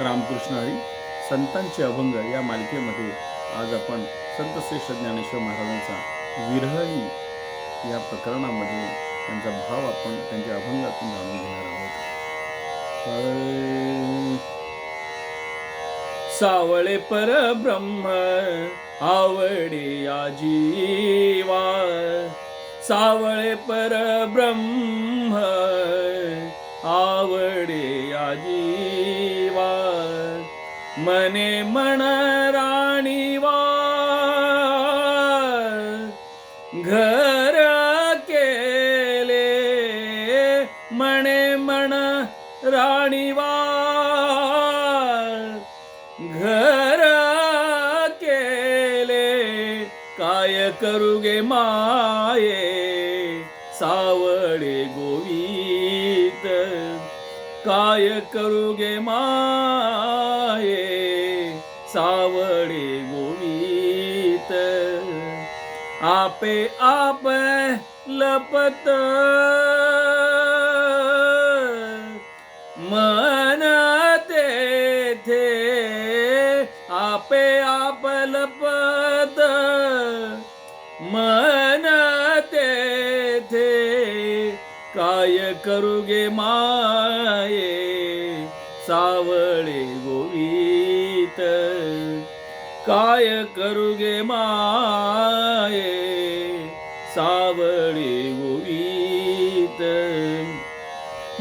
रामकृष्ण हरी संतांचे अभंग या मालिकेमध्ये आज आपण संत श्रेष्ठ ज्ञानेश्वर महाराजांचा विरहणी या प्रकरणामध्ये त्यांचा भाव आपण त्यांच्या अभंगातून जाणून घेणार आहोत. सावळे पर ब्रह्म आवडे या जीवा सावळे परब्रह्म आवडे या जीवा मने मन राणीवा घर केले मने मन राणीवा घर केले काय करू गे माये सावळे गोवित. काय करू गे माये? सावळे गोवित. आपे आप लपत करू गे माये सावळे गोवित काय करू गे माये सावळे गोवित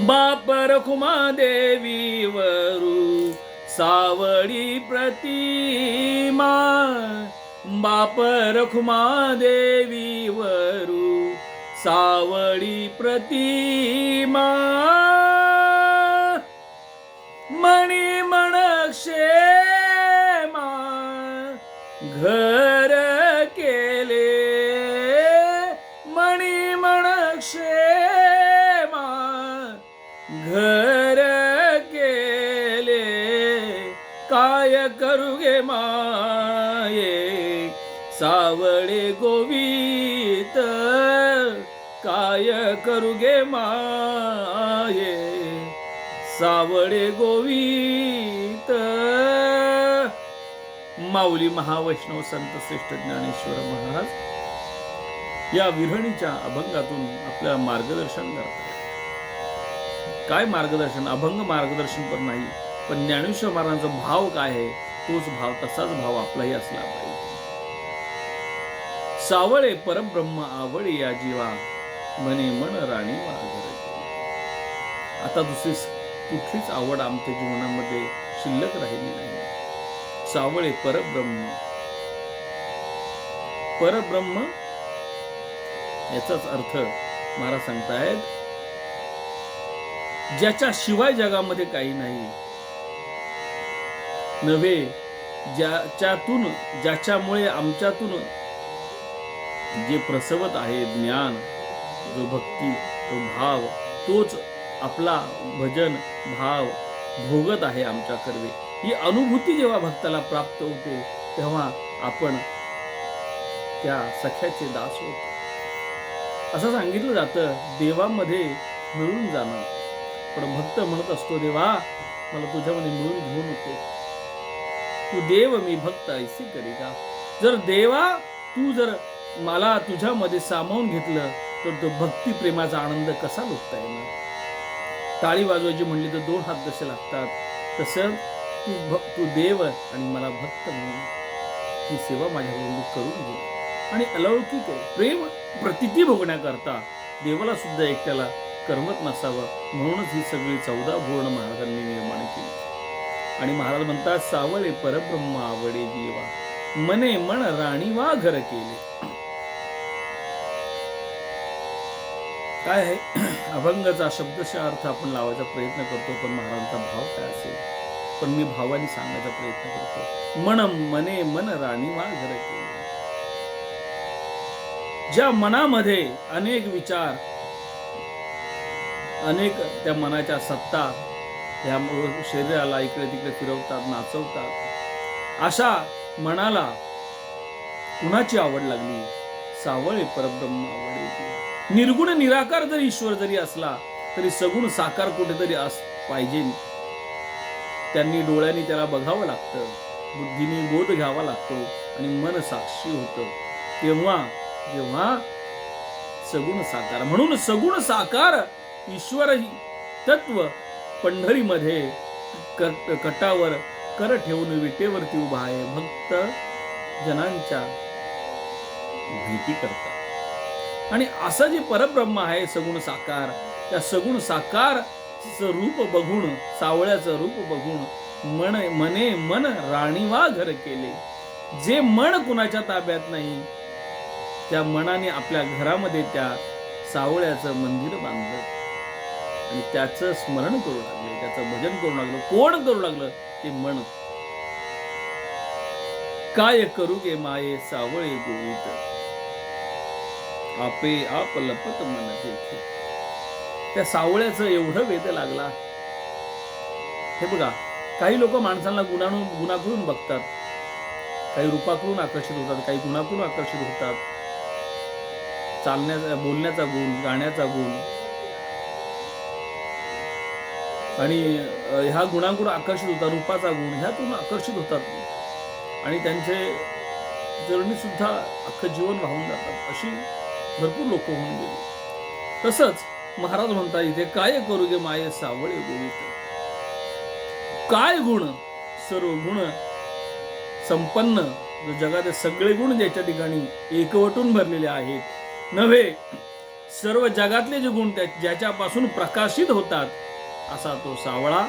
बाप रखुमा देवी वरू सावळी प्रतिमा बाप रखुमा देवी वरू सावळी प्रतिमा. मणी मा घर केले. मणी मा घर केले. काय करू गे माये? सावळे गोवित काय करू गे माये? सावळे गोवित. माऊली महावैष्णव संत श्रेष्ठ ज्ञानेश्वर महाराज या विरहणीच्या अभंगातून आपल्या मार्गदर्शन करतात. काय मार्गदर्शन? अभंग मार्गदर्शन पण नाही पण ज्ञानेश्वर महाराजांचा भाव काय आहे? तोच भाव तसाच भाव आपलाही असला पाहिजे. सावळे परब्रह्म आवळे या जीवा मने मन राणी आता दुसरी कुठलीच आवड आमच्या जीवनामध्ये शिल्लक राहिली नाही. सावळे परब्रह्म. परब्रह्म? याचाच अर्थ महाराज सांगतायत ज्याच्या शिवाय जगामध्ये काही नाही. नव्हे ज्याच्यातून ज्याच्यामुळे आमच्यातून जे प्रसवत आहे ज्ञान जो भक्ती तो भाव तोच आपला भजन भाव भोगत आहे आमच्या कर्वे. ही अनुभूती जेव्हा भक्ताला प्राप्त होते तेव्हा आपण त्या सख्याचे दास होतो. असं सांगितलं जातं देवामध्ये मिळून जाणं. पण भक्त म्हणत असतो देवा मला तुझ्यामध्ये मिळून घेऊ नको. तू देव मी भक्त ऐसी करी का? जर देवा तू जर मला तुझ्यामध्ये सामावून घेतलं तर तो भक्ती प्रेमाचा आनंद कसा लुटता येणार? टाळी वाजवायची म्हणली तर दोन हात जसे लागतात तसं तू भ तू देव आणि मला भक्त म्हणून. ही सेवा माझ्याकडून तू करून घे. आणि अलौकिक आहे. प्रेम प्रतिती भोगण्याकरता देवाला सुद्धा एकट्याला करमत नसावं म्हणूनच ही सगळी चौदा पूर्ण महाराजांनी निर्माण केली. आणि महाराज म्हणतात सावळे परब्रह्म आवडे जीवा मने मन राणी वा घर केले. काय आहे? अभंगाचा शब्दशः अर्थ आपण लावायचा प्रयत्न करतो पण महाराजांचा भाव काय असेल? पण मी भावाने सांगायचा प्रयत्न करतो. मन मने मन राणी वा घर ज्या मनामध्ये अनेक विचार अनेक त्या मनाच्या सत्ता या शरीराला इकडे तिकडे फिरवतात नाचवतात अशा मनाला कुणाची आवड लागली? सावळे परब्रह्म आवडे निर्गुण निराकार जरी ईश्वर जरी असला तरी सगुण साकार कुठेतरी अस पाहिजे. त्यांनी डोळ्यांनी त्याला बघावं लागतं बुद्धीने बोध घ्यावा लागतो आणि मन साक्षी होतं. तेव्हा जेव्हा सगुण साकार म्हणून सगुण साकार ईश्वर ही तत्व पंढरीमध्ये कट कटावर कर ठेवून विटेवरती उभा आहे. भक्त जनांच्या भीती करतात. आणि असं जे परब्रह्म आहे सगुण साकार त्या सगुण साकार रूप बघून सावळ्याचं रूप बघून मन मने मन राणीवा घर केले. जे मन कुणाच्या ताब्यात नाही त्या मनाने आपल्या घरामध्ये त्या सावळ्याचं मंदिर बांधलं. आणि त्याचं स्मरण करू लागले त्याचं भजन करू लागलं कोण करू लागलं? ते मन. काय करू गे माये सावळे गोवित आपे आप लपत मन देखे. त्या सावळ्याचं एवढं वेद लागला. हे बघा काही लोक माणसांना गुणाणून गुणाकडून बघतात. काही रूपाकडून आकर्षित होतात काही गुणाकडून आकर्षित होतात. चालण्याचा बोलण्याचा गुण गाण्याचा गुण. आणि ह्या गुणांकडून आकर्षित होतात रूपाचा गुण ह्यातून आकर्षित होतात. आणि त्यांचे जर्नी सुद्धा अख्खं जीवन वाहून जातात. अशी भरपूर लोक होऊन गेली. तसंच महाराज म्हणता इथे काय करू गे माये सावळे गोवित काय गुण? सर्व गुण संपन्न. जो जगातील सगळे गुण ज्याच्या ठिकाणी एकवटून भरलेले आहेत. नव्हे सर्व जगातले जे गुण त्या ज्याच्यापासून प्रकाशित होतात असा तो सावळा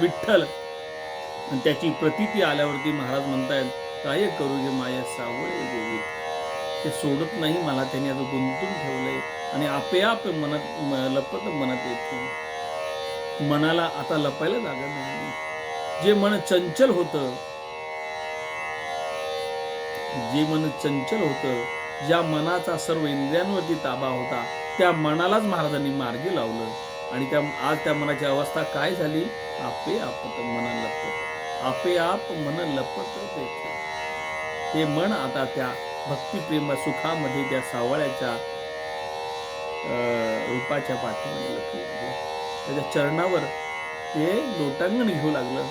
विठ्ठल. आणि त्याची प्रतीती आल्यावरती महाराज म्हणतायत काय करू जे माया सावळे गोवित ते सोडत नाही. मला त्यांनी आता गुंतून ठेवलंय. आणि आपेआप मनात लपत मनात येते. मनाला आता लपायला जागा नाही जे मन चंचल होतं जे मन चंचल होतं ज्या मनाचा सर्व इंद्रियांवरती ताबा होता त्या मनालाच महाराजांनी मार्गी लावलं. आणि त्या आज त्या मनाची अवस्था काय झाली? आपे आपत मन लपत. आपे आप मन लपत ते मन आता त्या भक्तिप्रेम सुखामध्ये त्या सावळ्याच्या अं, रूपाच्या पाठीमध्ये त्याच्या चरणावर ते लोटांगण घेऊ लागलं.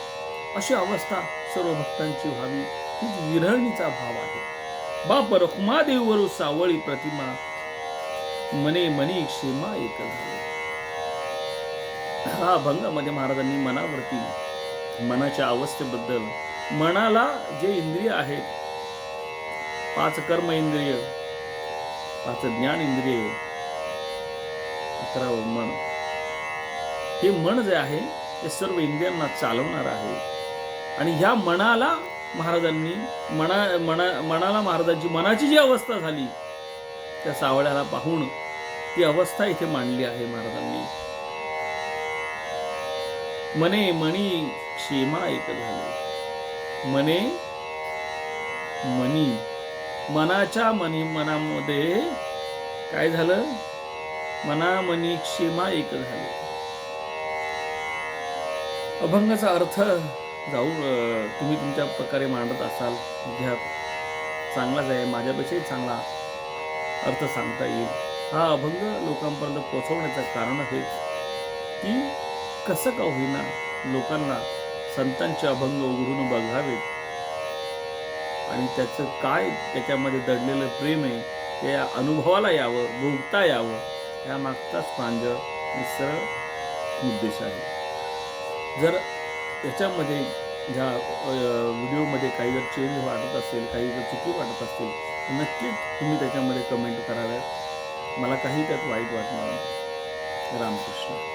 अशी अवस्था सर्व भक्तांची व्हावी. हीच विरहणीचा भाव आहे. बाप रखुमादेववरू सावळी प्रतिमा मने मनी क्षेमा एक हा अभंगामध्ये महाराजांनी मनावरती मनाच्या अवस्थेबद्दल मनाला जे इंद्रिय आहेत पाच कर्म इंद्रिय पाच ज्ञान इंद्रिय अकरावं मन. हे मन जे आहे ते सर्व इंद्रियांना चालवणार आहे. आणि ह्या मनाला महाराजांनी मना मना मनाला महाराजांची मनाची जी अवस्था झाली त्या सावळ्याला पाहून ती अवस्था इथे मांडली आहे महाराजांनी. मने मणी क्षेमा एक झाले. मने मनी मनाच्या मनी मनामध्ये काय झालं? मनामनी क्षेमा एक झाली. अभंगाचा अर्थ जाऊ तुम्ही तुमच्या प्रकारे मांडत असाल घ्या चांगलाच आहे माझ्यापेक्षाही चांगला अर्थ सांगता येईल. हा अभंग लोकांपर्यंत पोहोचवण्याचं कारण हेच की कसं का होईना लोकांना संतांचे अभंग उघडून बघावेत. आणि त्याचं काय त्याच्यामध्ये दडलेलं प्रेम आहे ते अनुभवाला यावं भोगता यावं या मागचाच प्रांजळ सरळ उद्देश आहे. जर याच्यामध्ये ह्या व्हिडिओमध्ये काही जर चेंज वाटत असेल काही जर चुकी वाटत असतील तर नक्कीच तुम्ही त्याच्यामध्ये कमेंट कराव्यात. मला काही त्यात वाईट वाटणार नाही. रामकृष्ण.